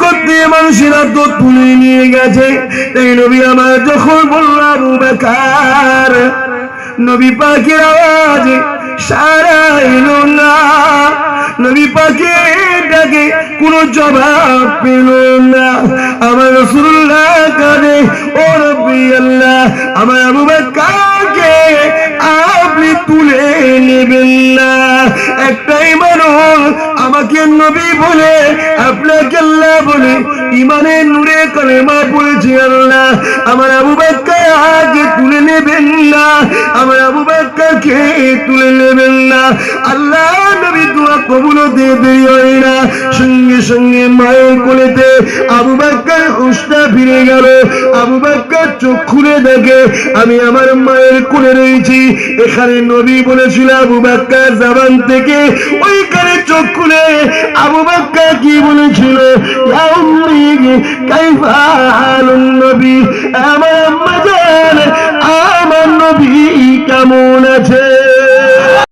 তো মায়ের ঘরে আমির করতে মানুষেরা তুলে নিয়ে গেছে। নবী আমার যখন আবু বেকার, নবী পাখির আওয়াজ সারা এলো না। নবী পাখির ডাকে কোনো জবাব পেল না। আমার রসুল্লাহ কানে ও আল্লাহ, আমার আবু বেকারকে আপনি নবী বলে আপনাকে আল্লাহ বলে ইমানের নূরে কলেমা পড়েছি আল্লাহ। আমার আবু না আমার আবু বাক্কাকে তুলে নেবেন না। আল্লাহ নবী দোয়া কবুল দিয়ে দেরি হয় না। সঙ্গে সঙ্গে মায়ের কোলেতে আবু বাক্কার হুঁশটা ফিরে গেল। আবু বাক্কার চোখ খুলে দেখে, আমি আমার মায়ের কোলে রয়েছি। এখানে নবী বলেছিল, আবু বাক্কার জাবান থেকে ওইখানে চোখ খুলে। আবু বাক্কা কি বলেছিল? কাইফা কেমন আছে?